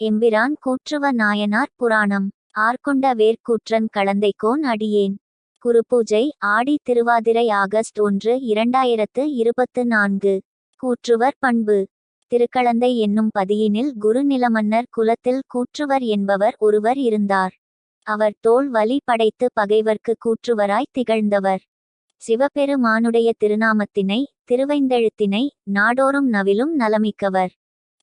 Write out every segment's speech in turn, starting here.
எம்பிரான் கூற்றுவ நாயனார் புராணம். ஆர்கொண்ட வேர்க்கூற்றன் கலந்தைக்கோன் அடியேன். குருபூஜை ஆடி திருவாதிரை ஆகஸ்ட் ஒன்று இரண்டாயிரத்து இருபத்து நான்கு. கூற்றுவர் பண்பு. திருக்கலந்தை என்னும் பதியினில் குரு நிலமன்னர் குலத்தில் கூற்றுவர் என்பவர் ஒருவர் இருந்தார். அவர் தோள் வலி படைத்து பகைவர்க்கு கூற்றுவராய் திகழ்ந்தவர். சிவபெருமானுடைய திருநாமத்தினை திருவைந்தெழுத்தினை நாடோறும் நவிலும் நலமிக்கவர்.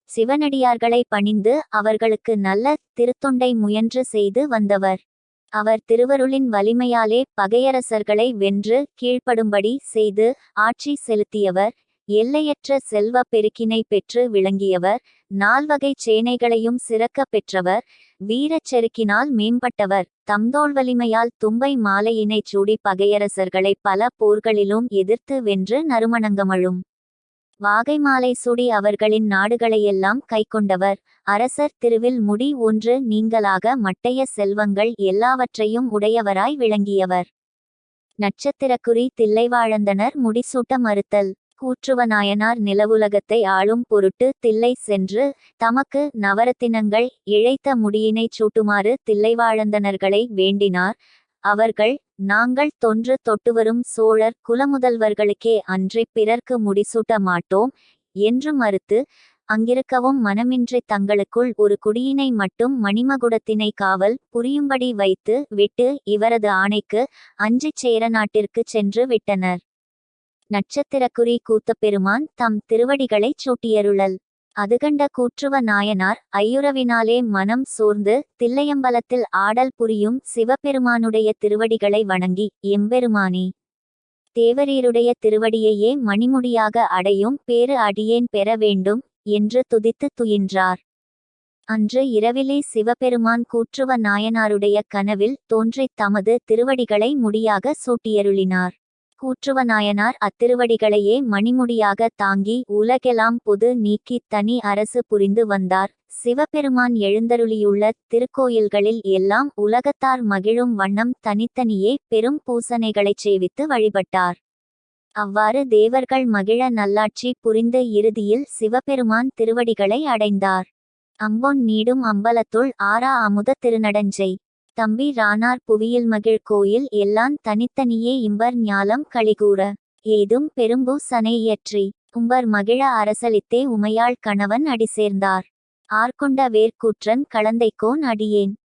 சிவனடியார்களை பணிந்து அவர்களுக்கு நல்ல திருத்தொண்டை முயன்று செய்து வந்தவர். அவர் திருவருளின் வலிமையாலே பகையரசர்களை வென்று கீழ்ப்படும்படி செய்து ஆட்சி செலுத்தியவர். எல்லையற்ற செல்வ பெருக்கினை பெற்று விளங்கியவர். நால்வகை சேனைகளையும் சிறக்க பெற்றவர். வீரச் செருக்கினால் மேம்பட்டவர். தம்தோள் வலிமையால் தும்பை மாலையினைச் சூடி பகையரசர்களை பல போர்களிலும் எதிர்த்து வென்று நறுமணங்கமழும். வாகை மாலை சூடி அவர்களின் நாடுகளையெல்லாம் கைக்கொண்டவர். அரசர் திருவில் முடி ஒன்று நீங்களாக மட்டைய செல்வங்கள் எல்லாவற்றையும் உடையவராய் விளங்கியவர். நட்சத்திரக்குறி தில்லைவாழந்தனர் முடிசூட்ட மறுத்தல். கூற்றுவநாயனார் நிலவுலகத்தை ஆளும் பொருட்டு தில்லை சென்று தமக்கு நவரத்தினங்கள் இழைத்த முடியினைச் சூட்டுமாறு தில்லைவாழந்தனர்களை வேண்டினார். அவர்கள் நாங்கள் தொன்று தொட்டுவரும் சோழர் குலமுதல்வர்களுக்கே அன்றி பிறர்க்கு முடிசூட்ட மாட்டோம் என்று மறுத்து அங்கிருக்கவும் மனமின்றி தங்களுக்குள் ஒரு குடியினை மட்டும் மணிமகுடத்தினை காவல் புரியும்படி வைத்து விட்டு இவரது ஆணைக்கு அஞ்சிச் சேர நாட்டிற்கு சென்று விட்டனர். நட்சத்திரக்குறி கூத்தப்பெருமான் தம் திருவடிகளைச் சூட்டியருளல். அதுகண்ட கூற்றுவ நாயனார் ஐயுறவினாலே மனம் சோர்ந்து தில்லையம்பலத்தில் ஆடல் புரியும் சிவபெருமானுடைய திருவடிகளை வணங்கி எம்பெருமானே. தேவரீருடைய திருவடியையே மணிமுடியாக அடையும் பேறு அடியேன் பெற வேண்டும் என்று துதித்து துயின்றார். அன்று இரவிலே சிவபெருமான் கூற்றுவ நாயனாருடைய கனவில் தோன்றித் தமது திருவடிகளை முடியாக சூட்டியருளினார். கூற்றுவநாயனார் அத்திருவடிகளையே மணிமுடியாக தாங்கி உலகெல்லாம் பொது நீக்கி தனி அரசு புரிந்து வந்தார். சிவபெருமான் எழுந்தருளியுள்ள திருக்கோயில்களில் எல்லாம் உலகத்தார் மகிழும் வண்ணம் தனித்தனியே பெரும் பூசனைகளைச் சேவித்து வழிபட்டார். அவ்வாறு தேவர்கள் மகிழ நல்லாட்சி புரிந்து இறுதியில் சிவபெருமான் திருவடிகளை அடைந்தார். அம்பொன் நீடும் அம்பலத்துள் ஆரா அமுத திருநடஞ்சை தம்பி ராணார் புவியில் மகிழ் கோயில் எல்லாம் தனித்தனியே இம்பர் ஞாலம் கழிகூற. ஏதும் பெரும்பூ சனையற்றி உம்பர் மகிழ அரசளித்தே உமையாள் கணவன் அடி சேர்ந்தார் ஆர்கொண்ட வேர்க்கூற்றன் கலந்தைக்கோன் அடியேன்.